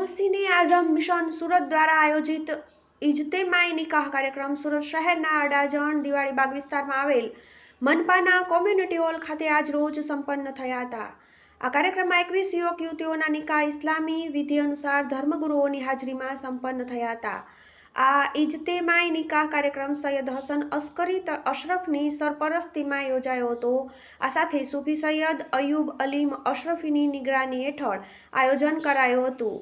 મોહસિને Azam mission Surat દ્વારા આયોજિત ઇજ્તેમાઈ નિકાહ કાર્યક્રમ સુરત શહેરના અડાજણ દિવાળી બાગ વિસ્તારમાં આવેલ મનપાના કોમ્યુનિટી હોલ ખાતે આજ રોજ સંપન્ન થયા હતા. આ કાર્યક્રમમાં એકવીસ યુવક યુવતીઓના નિકાહ ઇસ્લામી વિધિ અનુસાર ધર્મગુરુઓની હાજરીમાં સંપન્ન થયા હતા. આ ઇજતેમાય નિકાહ કાર્યક્રમ સૈયદ હસન અસ્કરી અશરફની સરપરસ્તીમાં યોજાયો હતો. આ સાથે સુફી સૈયદ અયુબ અલીમ અશરફીની નિગરાની હેઠળ આયોજન કરાયું હતું.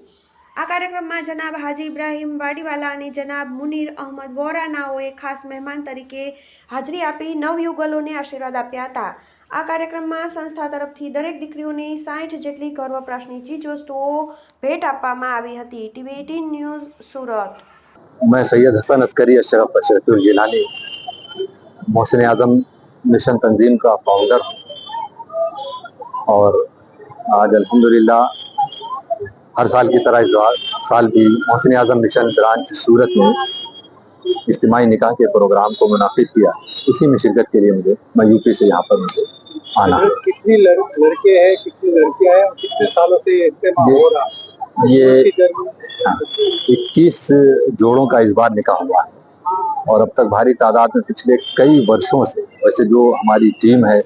આ કાર્યક્રમમાં જનાબ હાજી ઇબ્રાહીમ વાડીવાલા અને જનાબ મુનીર અહમદ વોરાનાઓએ ખાસ મહેમાન તરીકે હાજરી આપી નવયુગલોને આશીર્વાદ આપ્યા હતા આ કાર્યક્રમમાં સંસ્થા તરફથી દરેક દીકરીઓને સાઠ જેટલી ઘર વપરાશની ચીજવસ્તુઓ ભેટ આપવામાં આવી હતી ટીવી એટીન ન્યૂઝ સુરત मैं सैयद हसन अस्करी अशरफ अशरफुल जिलानी मोहसिन आज़म मिशन तंजीम का फाउंडर हूँ और आज अल्हम्दुलिल्लाह हर साल की तरह इस बार साल भी मोहसिन आज़म मिशन ब्रांच सूरत में इज्तमाही निकाह के प्रोग्राम को मुनाफिद किया। उसी में शिरकत के लिए मुझे मैं यूपी से यहाँ पर मुझे आना है। कितनी लड़, लड़के हैं कितनी लड़कियाँ हैं कितने सालों से इस्तेमाल हो रहा ये इक्कीस जोड़ों का इस बार निकाह हुआ है। और अब तक भारी तादाद में पिछले कई वर्षों से वैसे जो हमारी टीम है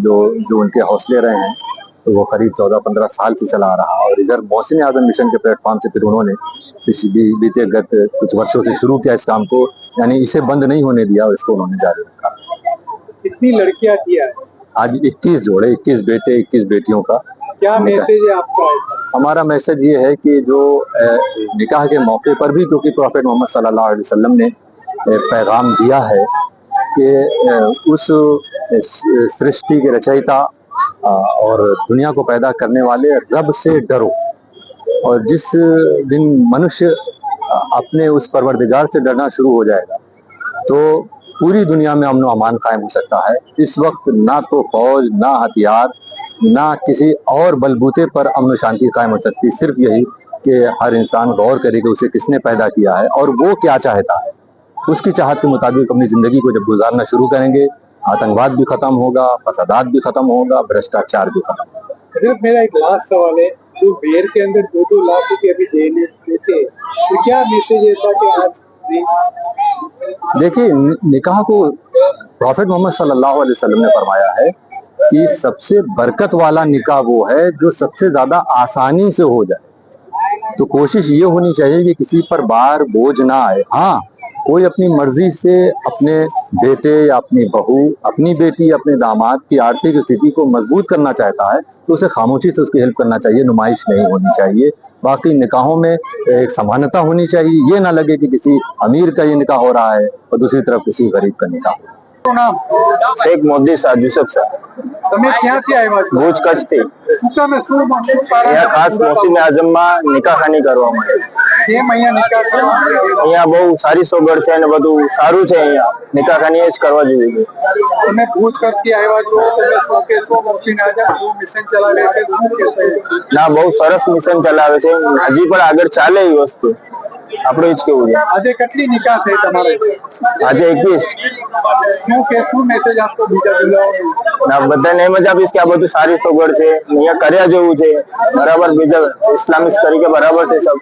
जो जो उनके हौसले रहे हैं तो वो करीब चौदह पंद्रह साल से चला आ रहा और इधर मोहसिन आज़म मिशन के प्लेटफॉर्म से फिर उन्होंने बीते गत कुछ वर्षों से शुरू किया इस काम को यानी इसे बंद नहीं होने दिया और इसको उन्होंने जारी रखा। कितनी लड़कियाँ किया आज 21 जोड़े 21 बेटे 21 बेटियों का। क्या मैसेज है आपका हमारा मैसेज ये है कि जो निकाह के मौके पर भी क्योंकि प्रॉफेट मोहम्मद सल्लल्लाहु अलैहि वसल्लम ने पैगाम दिया है कि उस सृष्टि के रचयिता और दुनिया को पैदा करने वाले रब से डरो। और जिस दिन मनुष्य अपने उस परवरदिगार से डरना शुरू हो जाएगा तो पूरी दुनिया में अमन अमान कायम हो सकता है। इस वक्त ना तो फौज, ना हथियार, ना किसी और बलबूते पर अमन शांति कायम हो सकती। सिर्फ़ यही कि हर इंसान गौर करे कि उसे किसने पैदा किया है और वो क्या चाहता है। उसकी चाहत के मुताबिक अपनी ज़िंदगी को जब गुजारना शुरू करेंगे आतंकवाद भी खत्म होगा फसादात भी खत्म होगा भ्रष्टाचार भी खत्म होगा। सिर्फ़ मेरा एक लास्ट सवाल है जो बेर के अंदर दो दो लाख रुपए अभी देने देते तो क्या मैसेज है था कि आज देखिए निकाह को प्रॉफेट मोहम्मद सल्लल्लाहु अलैहि वसल्लम ने फरमाया है कि सबसे बरकत वाला निकाह वो है जो सबसे ज़्यादा आसानी से हो जाए। तो कोशिश ये होनी चाहिए कि किसी पर बार बोझ ना आए। हाँ कोई अपनी मर्जी से अपने बेटे या अपनी बहू अपनी बेटी अपने दामाद की आर्थिक स्थिति को मजबूत करना चाहता है तो उसे खामोशी से उसकी हेल्प करना चाहिए नुमाइश नहीं होनी चाहिए बाकी निकाहों में एक समानता होनी चाहिए ये ना लगे कि किसी अमीर का ये निकाह हो रहा है और दूसरी तरफ किसी गरीब का निकाह हो रहा है। શું નામ શેખ મોદી શાહ યુસુફ શાહ તમે ક્યાંથી આવ્યા છો ભુજ કચ્છથી શું તમે શું શું કારણ અહીંયા ખાસ મોસીમ આઝમમાં નિકાહખાની કરવા માટે કેમ અહીંયા નિકાહ કરવા અહીંયા બહુ સારી સોગડ છે અને બધું સારું છે અહીંયા. નિકાહખાની જ કરવા જોઈએ તમે પૂછ કરતી આવ્યા છો તમે શું કહેશો પહોંચીને આઝમ એવું મિશન ચલાવે છે શું કહેશો ના બહુ સરસ મિશન ચલાવે છે. હજી પણ આગળ ચાલે એ વસ્તુ. આપણે જ કેવું છે? આજે કેટલી નિકાહ થઈ તમારે? આજે એકવીસ. શું કે શું મેસેજ આપતો બીજા દુલ્હાઓને ના બધાને એમ જ આપીશ કે આ બધું સારી સગવડ છે. અહીંયા કર્યા જેવું છે. બરાબર બીજા ઇસ્લામિક તરીકે બરાબર છે સબ.